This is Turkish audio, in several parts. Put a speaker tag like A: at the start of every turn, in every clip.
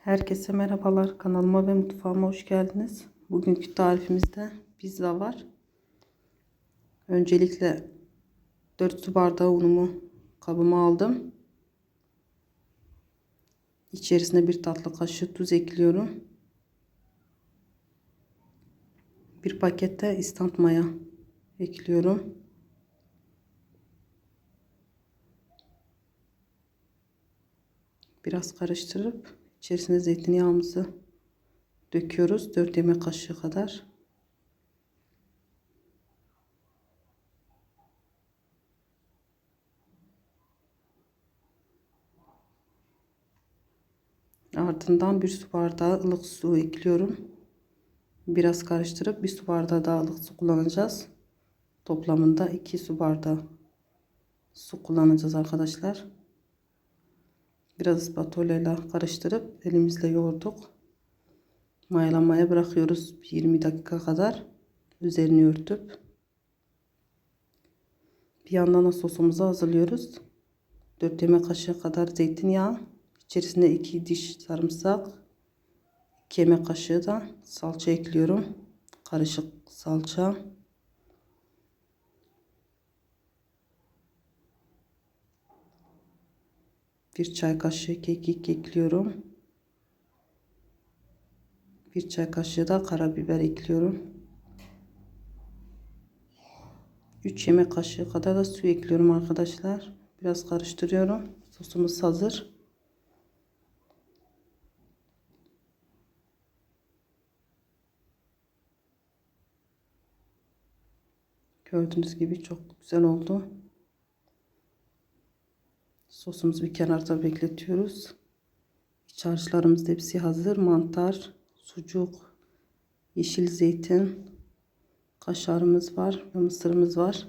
A: Herkese merhabalar. Kanalıma ve mutfağıma hoş geldiniz. Bugünkü tarifimizde pizza var. Öncelikle 4 su bardağı unumu kabıma aldım. İçerisine bir tatlı kaşığı tuz ekliyorum. Bir pakette instant maya ekliyorum. Biraz karıştırıp içerisine zeytinyağımızı döküyoruz. 4 yemek kaşığı kadar. Ardından bir su bardağı ılık su ekliyorum. Biraz karıştırıp bir su bardağı daha ılık su kullanacağız. Toplamında 2 su bardağı su kullanacağız arkadaşlar. Biraz spatula ile karıştırıp elimizle yoğurduk. Mayalanmaya bırakıyoruz 20 dakika kadar. Üzerini örtüp bir yandan da sosumuzu hazırlıyoruz. 4 yemek kaşığı kadar zeytinyağı, içerisine 2 diş sarımsak, 2 yemek kaşığı da salça ekliyorum. Karışık salça. Bir çay kaşığı kekik ekliyorum. Bir çay kaşığı da karabiber ekliyorum. 3 yemek kaşığı kadar da su ekliyorum arkadaşlar. Biraz karıştırıyorum. Sosumuz hazır. Gördüğünüz gibi çok güzel oldu. Sosumuzu bir kenarda bekletiyoruz. İç harçlarımız hepsi hazır. Mantar, sucuk, yeşil zeytin, kaşarımız var ve mısırımız var.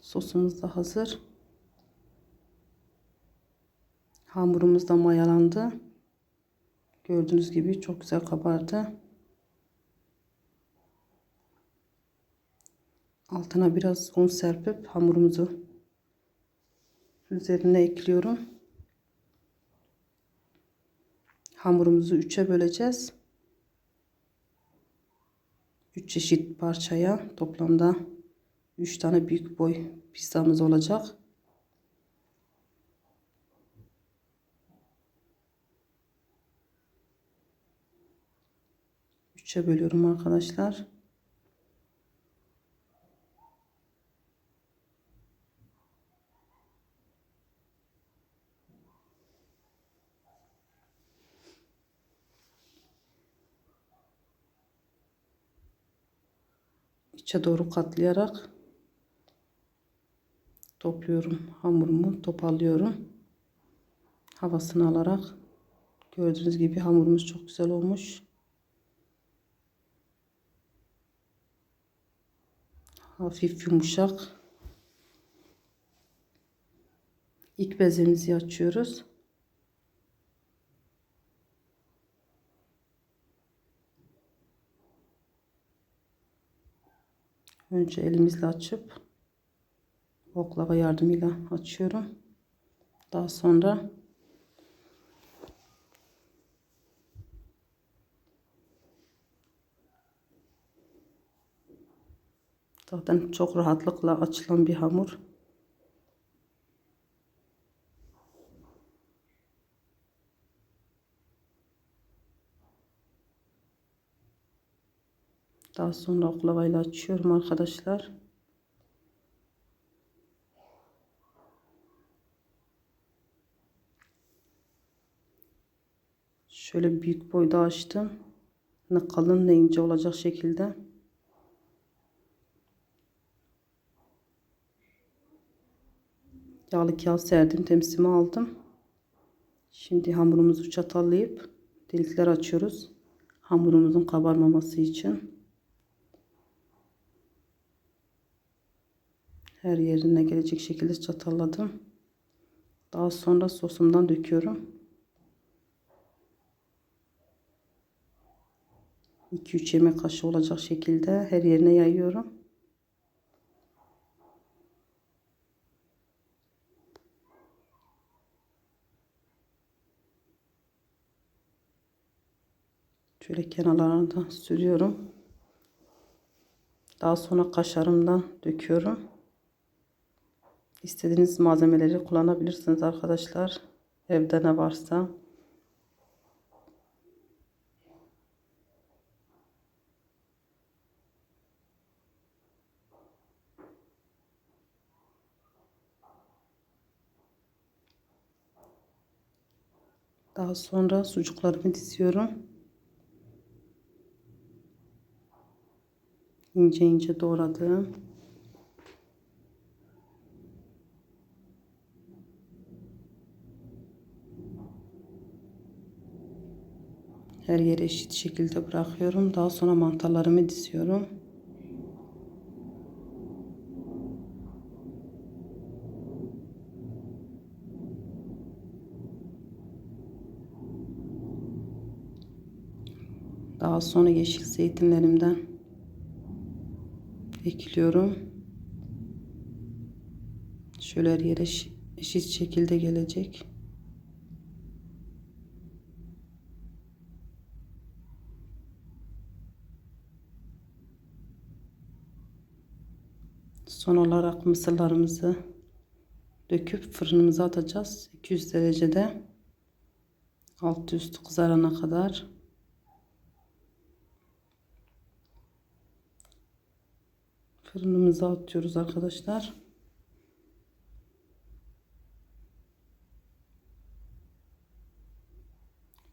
A: Sosumuz da hazır. Hamurumuz da mayalandı. Gördüğünüz gibi çok güzel kabardı. Altına biraz un serpip hamurumuzu üzerine ekliyorum. Hamurumuzu üçe böleceğiz. Üç çeşit parçaya toplamda üç tane büyük boy pizzamız olacak. Üçe bölüyorum arkadaşlar. İçe doğru katlayarak topluyorum. Hamurumu toparlıyorum. Havasını alarak. Gördüğünüz gibi hamurumuz çok güzel olmuş. Hafif yumuşak. İlk bezemizi açıyoruz Önce elimizle açıp oklava yardımıyla açıyorum. Daha sonra zaten çok rahatlıkla açılan bir hamur. Daha sonra oklavayla açıyorum arkadaşlar. Şöyle büyük boyda açtım. Ne kalın ne ince olacak şekilde. Yağlı kağıt serdim. Temsimi aldım. Şimdi hamurumuzu çatallayıp delikler açıyoruz. Hamurumuzun kabarmaması için. her yerine gelecek şekilde çatalladım. Daha sonra sosumdan döküyorum. 2-3 yemek kaşığı olacak şekilde her yerine yayıyorum. Şöyle kenarlarına sürüyorum. Daha sonra kaşarımdan döküyorum. İstediğiniz malzemeleri kullanabilirsiniz arkadaşlar. Evde ne varsa. Daha sonra sucuklarımı diziyorum. İnce ince doğradım. Her yeri eşit şekilde bırakıyorum. Daha sonra mantarlarımı diziyorum. Daha sonra yeşil zeytinlerimden ekliyorum. Şöyle her yere eşit şekilde gelecek. Son olarak mısırlarımızı döküp fırınımıza atacağız. 200 derecede altı üstü kızarana kadar. Fırınımıza atıyoruz arkadaşlar.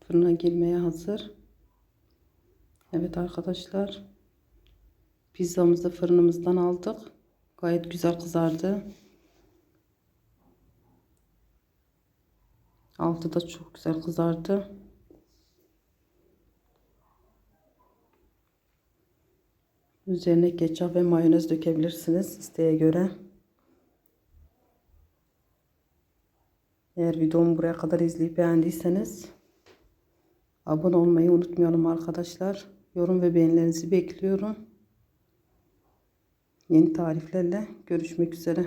A: Fırına girmeye hazır. Evet arkadaşlar. Pizzamızı fırınımızdan aldık. Gayet güzel kızardı. Altı da çok güzel kızardı. Üzerine ketçap ve mayonez dökebilirsiniz isteğe göre. Eğer videomu buraya kadar izleyip beğendiyseniz abone olmayı unutmayalım arkadaşlar. Yorum ve beğenilerinizi bekliyorum. Yeni tariflerle görüşmek üzere.